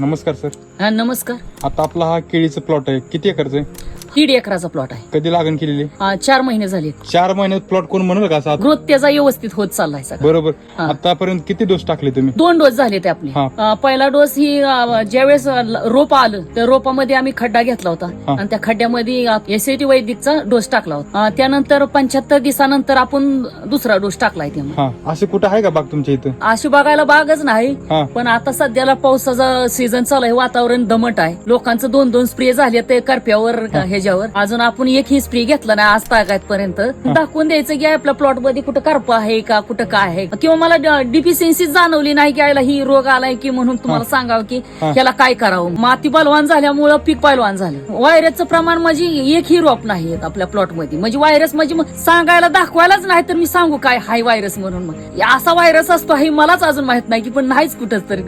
नमस्कार सर. हा नमस्कार. आता आपला हा केळीचा प्लॉट आहे. किती एकरचा आहे? दीड एकराचा प्लॉट आहे. कधी लागण केलेली? हा, चार महिने झाले चार महिन्यात प्लॉट कोण म्हणेल का असा ग्रोथ त्याचा व्यवस्थित होत चाललाय सगळा. बरोबर. हा. आतापर्यंत किती डोस टाकले तुम्ही? दोन डोस झाले ते आपले. हा. अं, पहिला डोस ही अं, ज्यावेळेस अं, रोप आलं त्या रोपामध्ये आम्ही खड्डा घेतला होता. हा. आणि त्या खड्ड्यामध्ये एसआयटी वैदिकचा डोस टाकला होता. अं, त्यानंतर पंच्याहत्तर दिवसानंतर आपण दुसरा डोस टाकलाय हा. असे कुठं आहे का बाग तुमच्या इथं? अशी बघायला बागच नाही हा. पण आता सध्याला पावसाचा सीझन चालू आहे वातावरण दमट आहे. लोकांचं दोन दोन स्प्रे झाले ते करप्यावर ह्याच्यावर अजून आपण एकही स्प्रे घेतला नाही आज तागायत पर्यंत दाखवून द्यायचं की आपल्या प्लॉटमध्ये कुठं करपा आहे का कुठं काय आहे. किंवा मला डिफिशियन्सी जाणवली नाही की याला ही रोग आलाय की म्हणून तुम्हाला सांगावं की. ह्याला काय करावं. माती बलवान झाल्यामुळं पीक पैलवान झालं. व्हायरसचं प्रमाण म्हणजे एकही रोप नाही आपल्या प्लॉटमध्ये. म्हणजे व्हायरस म्हणजे सांगायला दाखवायलाच नाही तर मी सांगू काय हाय व्हायरस म्हणून मग. असा व्हायरस असतो हे मलाच अजून माहीत नाही की पण नाहीच कुठंच तर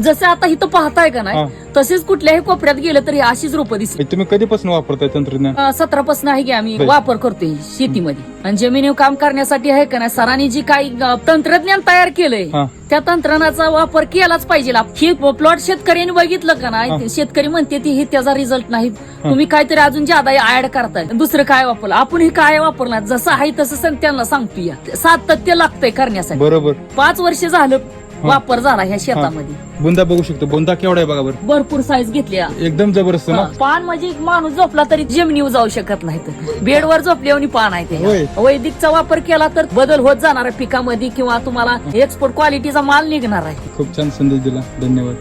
जसं आता इथं पाहताय का. नाही तसेच कुठल्याही कोपऱ्यात गेलं तरी अशीच रोपं दिसली तुम्ही कधीपासून वापरताय तंत्रज्ञान? सतरा पासून आहे की आम्ही बर. वापर करतोय शेतीमध्ये. आणि जमिनीवर काम करण्यासाठी आहे का नाही? सरांनी जी काही अं, तंत्रज्ञान तयार केलंय हा. त्या तंत्रज्ञानाचा वापर केलाच पाहिजे. ही प्लॉट शेतकऱ्यांनी बघितलं का हा. नाही शेतकरी म्हणते ती हे त्याचा रिझल्ट नाही. तुम्ही काहीतरी अजून ज्यादा ऍड करताय. दुसरं काय वापरलं? आपण हे काय वापरणार? जसं आहे तसं सं- त्यांना सांगतोय. सातत्य लागतंय करण्यासाठी. बरोबर. पाच वर्ष झालं वापर झाला ह्या शेतामध्ये. बुंदा बघू शकतो. बुंदा केवढा आहे बघा बरं. भरपूर साईज घेतल्या एकदम जबरदस्त ना? पान म्हणजे माणूस झोपला तरी जमिनीवर जाऊ शकत नाही तर. बेडवर झोपल्यावर पान आहे होय. ते वैदिकचा वापर केला तर बदल होत जाणार आहे पिकामध्ये किंवा तुम्हाला एक्सपोर्ट क्वालिटीचा माल निघणार आहे. खूप छान संदेश दिला. धन्यवाद.